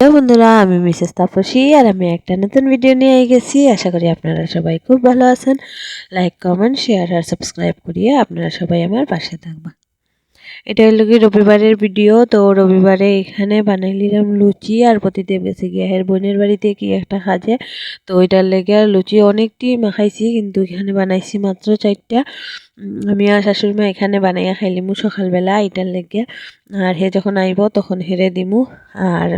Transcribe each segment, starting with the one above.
Hello বন্ধুরা, আমি Mrs Tapasi আর আমি একটা নতুন ভিডিও নিয়ে গেছি আশা করি আপনারা সবাই খুব ভালো আছেন। লাইক কমেন্ট শেয়ার আর সাবস্ক্রাইব করিয়ে আপনারা সবাই আমার পাশে থাকবেন। এটা হলো কি রবিবারের ভিডিও তো রবিবারে এখানে বানাইলিলাম লুচি আর প্রতিদেব গেছে গিয়ে হের বোনের বাড়িতে কি একটা খাজে তো ওইটার লেগে লুচি অনেকটি মাখাইছি, কিন্তু এখানে বানাইছি মাত্র চারটা। আমি আর শাশুড়ি মা এখানে বানাইয়া খাইলিমু সকালবেলা, এটার লেগে। আর হে যখন আইব তখন হেরে দিমু। আর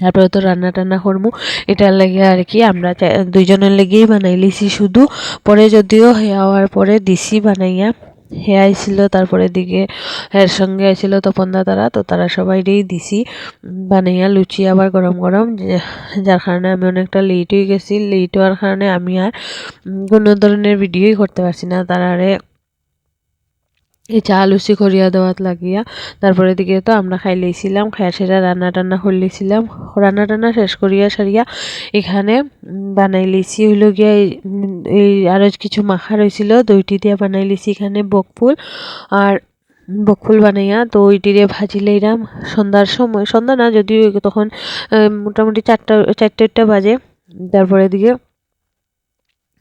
তারপরে তো রান্না টান্না করমু। এটার লাগে আর কি আমরা দুইজনের লেগেই বানাই লিছি শুধু। পরে যদিও হওয়ার পরে দিছি বানাইয়া। হে আইছিল, তারপরে দিকে এর সঙ্গে আইছিল তপনদা তারা তো তারা সবাইরেই দিছি। বানাইয়া লুচি আবার গরম গরম যার কারণে আমি অনেকটা লেট হয়ে গেছি। লেট হওয়ার কারণে আমি আর কোনো ধরনের ভিডিওই করতে পারছি না। তারারে চা লুচি করিয়া দেওয়াত লাগিয়া, তারপরে দিকে তো আমরা খাই লইছিলাম খাই সেটা রান্না টান্না করলিছিলাম রান্না টান্না শেষ করিয়া সারিয়া এখানে বানাই লিছি হইল গিয়া এই আরও কিছু মাখা রয়েছিল দইটি দিয়া বানাই লিছি এখানে বকফুল আর বকফুল বানাইয়া তো ওইটিরে ভাজি লইলাম। সন্ধ্যার সময়, সন্ধ্যা না, যদিও তখন মোটামুটি চারটা চারটা বাজে। তারপরে দিকে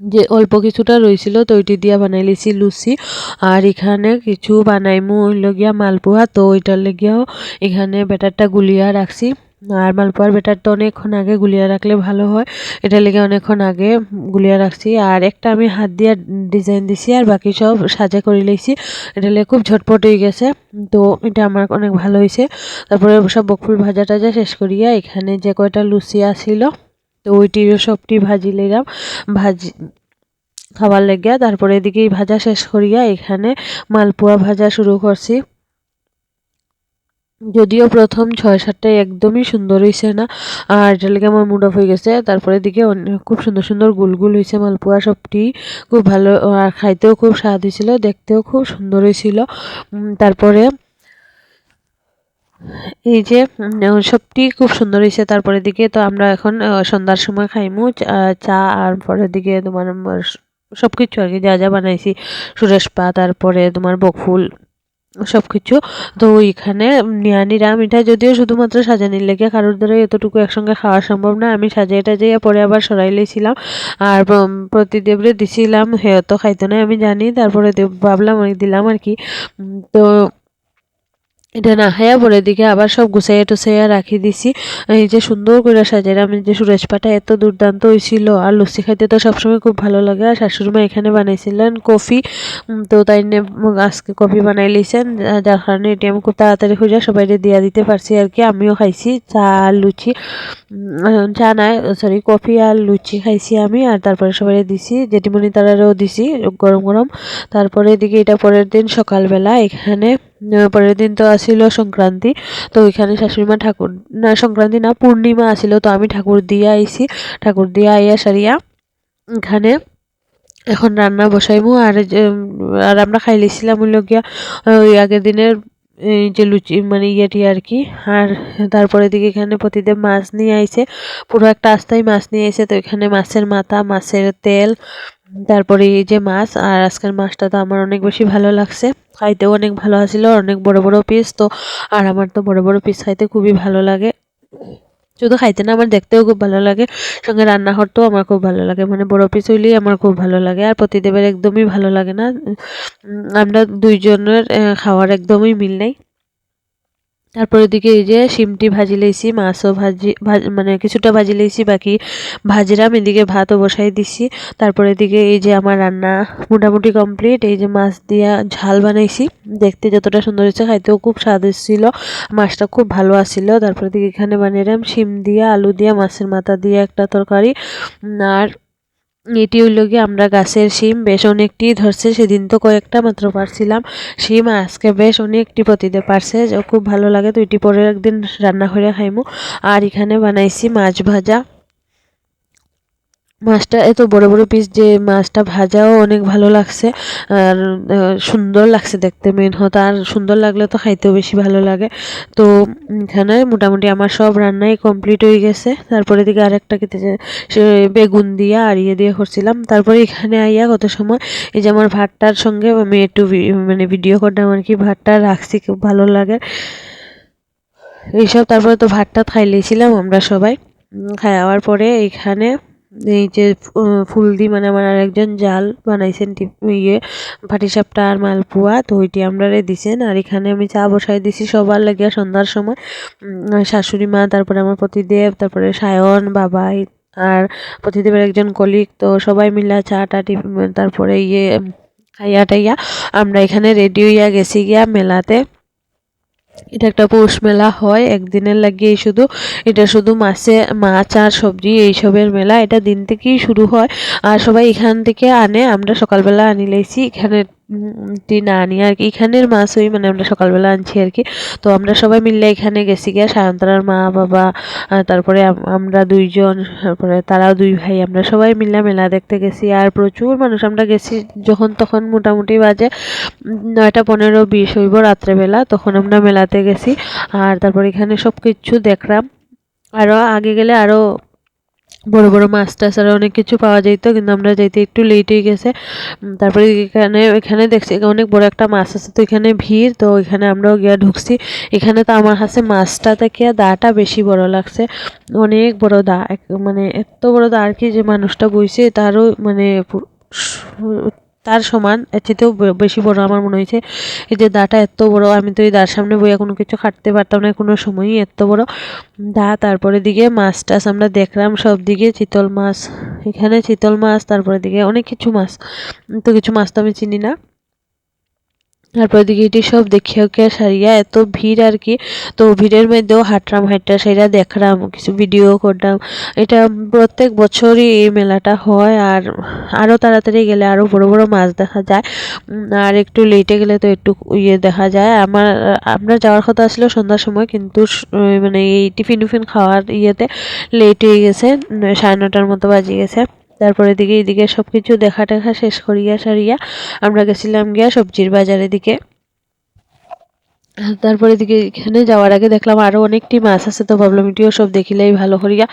যে অল্প কিছুটা রয়েছিল তো ওইটি দিয়া বানাই লিছি লুচি। আর এখানে কিছু বানাইমু হইল গিয়া মালপোয়া, তো ওইটার লেগিয়াও এখানে ব্যাটারটা গুলিয়া রাখছি। আর মালপোয়ার ব্যাটারটা অনেকক্ষণ আগে গুলিয়া রাখলে ভালো হয় এটা লেগে অনেকক্ষণ আগে গুলিয়া রাখছি। আর একটা আমি হাত দিয়া ডিজাইন দিছি আর বাকি সব সাজা করে লইছি এটা লেগে খুব ঝটপট হয়ে গেছে। তো এটা আমার অনেক ভালো হয়েছে। তারপরে সব বকফুল ভাজা টাজা শেষ করিয়া এখানে যে কয়টা লুচি আসিল তো ওইটিরও সবটি ভাজি লইলাম ভাজি খাবার লেগিয়া তারপরে এদিকে ভাজা শেষ করিয়া এখানে মালপোয়া ভাজা শুরু করছি। যদিও প্রথম ছয় সাতটায় একদমই সুন্দর হয়েছে না, আর এটা লেগে আমার মুড অফ হয়ে গেছে। তারপরে দিকে খুব সুন্দর সুন্দর গুলগুল হয়েছে মালপোয়া সবটি, খুব ভালো, আর খাইতেও খুব স্বাদ হয়েছিল দেখতেও খুব সুন্দর হয়েছিল তারপরে এই যে সবটি খুব সুন্দর হয়েছে। তারপরে দিকে তো আমরা এখন সন্ধ্যার সময় খাইমু, চা আর পরের দিকে তোমার সব কিছু আর কি যা যা বানাইছি। সুরেশ পা, তারপরে তোমার বকফুল সব কিছু তো ওইখানে নিয়া নিলাম এটা যদিও শুধুমাত্র সাজানির লেগে কারোর দ্বারা এতটুকু একসঙ্গে খাওয়া সম্ভব না? আমি সাজাই টাজাইয়া পরে আবার সরাই লেছিলাম আর প্রতিদেবরে দিছিলাম হেও তো খাইতো না, আমি জানি। তারপরে ভাবলাম দিলাম আর কি তো এটা না খাইয়া পরে দিকে আবার সব গুছাইয়া টুসাইয়া রাখি দিছি। এই যে সুন্দর করে সাজাই আমি যে সুরেশ পাটা এত দুর্দান্ত হয়েছিল আর লুচি খাইতে তো সবসময় খুব ভালো লাগে। আর শাশুড়িমা এখানে বানাইছিলেন কফি তো তাই আজকে কফি বানাই লিছেন যার কারণে এটি আমি খুব তাড়াতাড়ি খুঁজে সবাই দিয়া দিতে পারছি আর কি। আমিও খাইছি চা আর লুচি। চা নাই সরি কফি আর লুচি খাইছি আমি। আর তারপরে সবাই দিছি, জেঠিমণি তারারও দিছি, গরম গরম। তারপরে এদিকে এটা পরের দিন সকালবেলা এখানে পরের দিন তো আসিল সংক্রান্তি, তো ওইখানে শাশুড়িমা ঠাকুর, না, সংক্রান্তি না, পূর্ণিমা আসিল, তো আমি ঠাকুর দিয়ে আইসি ঠাকুর দিয়ে আইয়া সারিয়া এখানে এখন রান্না বসাইমু, আর আর আমরা খাই লিছিলাম হইল গিয়া, ওই আগের দিনের, এই যে লুচি মানে ইয়েটি আর কি, আর তারপরে দিকে এখানে প্রতিদিন মাছ নিয়ে আইছে। পুরো একটা আস্তায় মাছ নিয়ে আইছে, তো এখানে মাছের মাথা, মাছের তেল তারপরে এই যে মাছ, আর আজকের মাছটা তো আমার অনেক বেশি ভালো লাগছে। খাইতেও অনেক ভালো আছিল অনেক বড় বড় পিস তো আর আমার তো বড় বড় পিস খাইতে খুবই ভালো লাগে। শুধু খাইতে না, আমার দেখতেও খুব ভালো লাগে। সঙ্গে রান্না করতেও আমার খুব ভালো লাগে মানে বড় পিস হইলেই আমার খুব ভালো লাগে, আর প্রতিদেবের একদমই ভালো লাগে না। আমরা দুইজনের খাওয়ার একদমই মিল নেই। তারপরে দিকে এই যে শিমটি ভাজি লইছি, মাছও ভাজি মানে কিছুটা ভাজি লইছি, বাকি ভাজিরাম এদিকে ভাতও বসাই দিছি। তারপরে দিকে এই যে আমার রান্না মোটামুটি কমপ্লিট, এই যে মাছ দিয়া ঝাল বানাইছি। দেখতে যতটা সুন্দর হয়েছে, খাইতেও খুব স্বাদ এসেছিল মাছটা খুব ভালো আসছিল তারপরে দিকে এখানে বানিয়ে শিম দিয়া, আলু দিয়া, মাছের মাথা দিয়ে একটা তরকারি, আর এটি হইল গিয়ে আমরা গাছের শিম, বেশ অনেকটি ধরছে, সেদিন তো কয়েকটা মাত্র পারছিলাম। শিম আজকে বেশ অনেকটি পতিতে পারছে খুব ভালো লাগে, তো এটি পরে একদিন রান্না করে খাইমু। আর এখানে বানাইছি মাছ ভাজা। মাছটা এত বড় বড় পিস যে মাছটা ভাজাও অনেক ভালো লাগছে। আর সুন্দর লাগছে দেখতে মেন হতো। আর সুন্দর লাগলে তো খাইতেও বেশি ভালো লাগে। তো এখানে মোটামুটি আমার সব রান্নাই কমপ্লিট হয়ে গেছে। তারপরে দিকে আরেকটা সে বেগুন দিয়ে আর ইয়ে দিয়ে করছিলাম। তারপরে এখানে আইয়া কত সময় এই যে আমার ভাতটার সঙ্গে আমি একটু মানে ভিডিও করলাম আর কি, ভাতটা রাখছি, খুব ভালো লাগে। এইসব তারপরে তো ভাত টাত খাই লিয়েছিলাম আমরা সবাই। খাওয়ার পরে এইখানে এই যে ফুল দি মানে আমার আরেকজন জাল বানাইছেন ইয়ে পাটিসাপটা আর মালপোয়া, তো ওইটি আমরা দিছেন। আর এখানে আমি চা বসাই দিছি সবার লাগিয়া সন্ধ্যার সময়। শাশুড়ি মা, তারপরে আমার পতিদেব, তারপরে সায়ন, বাবাই আর পতিদেবের একজন কলিগ, তো সবাই মিলা চা টা তারপরে ইয়ে খাইয়া টাইয়া আমরা এখানে রেডি হইয়া গেছি গিয়া মেলাতে। এটা একটা পৌষ মেলা হয়, একদিনের লাগিয়ে শুধু। এটা শুধু মাছে, মাছ আর সবজি, এইসবের মেলা। এটা দিন থেকেই শুরু হয়। আর সবাই এখান থেকে আনে। আমরা সকালবেলা আনি লাইছি। এখানে টি না আনি আর কি এখানের মাছ ওই মানে আমরা সকালবেলা আনছি আর কি। তো আমরা সবাই মিলে এখানে গেছি গিয়া, সায়ন্তরার মা, বাবা তারপরে আমরা দুইজন, তারপরে তারাও দুই ভাই, আমরা সবাই মিলে মেলা দেখতে গেছি। আর প্রচুর মানুষ আমরা গেছি যখন তখন মোটামুটি বাজে নয়টা পনেরো বিশ হইব রাত্রেবেলা, তখন আমরা মেলাতে গেছি। আর তারপর এখানে সব কিছু দেখলাম। আরও আগে গেলে আরও বড় বড় মাছ টাছ আরও অনেক কিছু পাওয়া যেত কিন্তু আমরা যাইতে একটু লেট হয়ে গেছে। তারপরে এখানে এখানে দেখছি অনেক বড় একটা মাছ আছে, তো এখানে ভিড়, তো এখানে আমরাও গিয়া ঢুকছি। এখানে তো আমার হাসে মাছটা থেকে দাটা বেশি বড় লাগছে। অনেক বড় দা মানে এত বড় দা আর কি যে মানুষটা বইছে, তারও মানে তার সমান, এর চেয়েতেও বে- বেশি বড় আমার মনে হয়েছে। এই যে দাটা এত বড়, আমি তো এই দার সামনে বইয়া কোনো কিছু খাটতে পারতাম না, কোনো সময়ই এত বড়। দা তারপরে দিকে মাছ টাছ আমরা দেখলাম, সব দিকে চিতল মাছ। এখানে চিতল মাছ তারপরে দিকে অনেক কিছু মাছ। তো কিছু মাছ তো আমি চিনি না। তারপর দিকে এটি সব দেখিয়া উখিয়া সারিয়া এত ভিড় আর কি। তো ভিড়ের মধ্যেও হাঁটলাম হাঁটটা সেটা দেখলাম কিছু ভিডিও করলাম এটা প্রত্যেক বছরই এই মেলাটা হয় আর আরও তাড়াতাড়ি গেলে আরও বড় বড় মাছ দেখা যায়। আর একটু লেটে গেলে তো একটু ইয়ে দেখা যায়। আমার, আমরা যাওয়ার কথা ছিল সন্ধ্যার সময়, কিন্তু মানে এই টিফিন টিফিন খাওয়ার ইয়েতে লেট হয়ে গেছে সাড়ে নটার মতো বাজে গেছে। তারপরে দিকে এদিকে সব কিছু দেখা টেখা শেষ করিয়া সারিয়া আমরা গেছিলাম গিয়া সবজির বাজারের দিকে। তারপরে এদিকে এখানে যাওয়ার আগে দেখলাম আরও অনেকটি মাছ আছে, তো ভাবলাম এটিও সব দেখিলেই ভালো করিয়া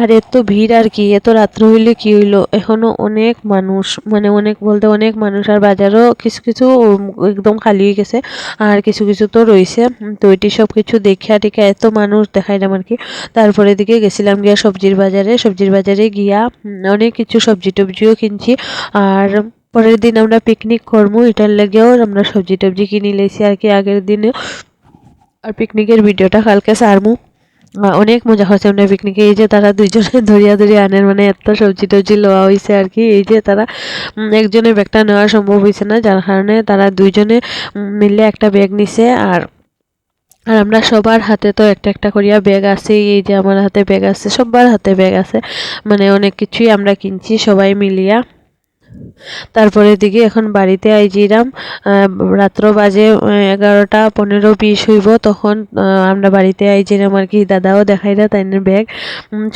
আর এত ভিড় আর কি, এত রাত্র হইলে কি হইল? এখনও অনেক মানুষ মানে অনেক বলতে অনেক মানুষ, আর বাজারও কিছু কিছু একদম খালি হয়ে গেছে, আর কিছু কিছু তো রয়েছে তো এটি সব কিছু দেখিয়া টিকা এত মানুষ দেখাইলাম আর কি। তারপরে দিকে গেছিলাম গিয়া সবজির বাজারে সবজির বাজারে গিয়া অনেক কিছু সবজি টবজিও কিনছি। আর পরের দিন আমরা পিকনিক করব এটার লেগেও আমরা সবজি টবজি কিনে লেছি আর কি আগের দিনে। আর পিকনিকের ভিডিওটা কালকে সারমু। অনেক মজা হয়েছে আমরা পিকনিকে এই যে তারা দুইজনে ধরিয়া ধরিয়া আনেন মানে এত সবজি টবজি লওয়া হয়েছে আর কি। এই যে তারা একজনের ব্যাগটা নেওয়া সম্ভব হয়েছে না। যার কারণে তারা দুইজনে মিলে একটা ব্যাগ নিছে আর আর আমরা সবার হাতে তো একটা একটা করিয়া ব্যাগ আছে এই যে আমার হাতে ব্যাগ আছে, সবার হাতে ব্যাগ আছে। মানে অনেক কিছুই আমরা কিনছি সবাই মিলিয়া। তারপরে দিকে এখন বাড়িতে আইজিরাম রাত্র বাজে এগারোটা পনেরো বিশ হইব, তখন আমরা বাড়িতে আইজিরাম আর কি দাদাও দেখাইরা তাই ব্যাগ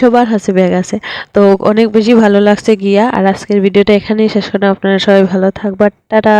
সবার হাসে ব্যাগ আছে। তো অনেক বেশি ভালো লাগছে গিয়া, আর আজকের ভিডিওটা এখানেই শেষ করলাম। আপনারা সবাই ভালো থাকবার টাটা।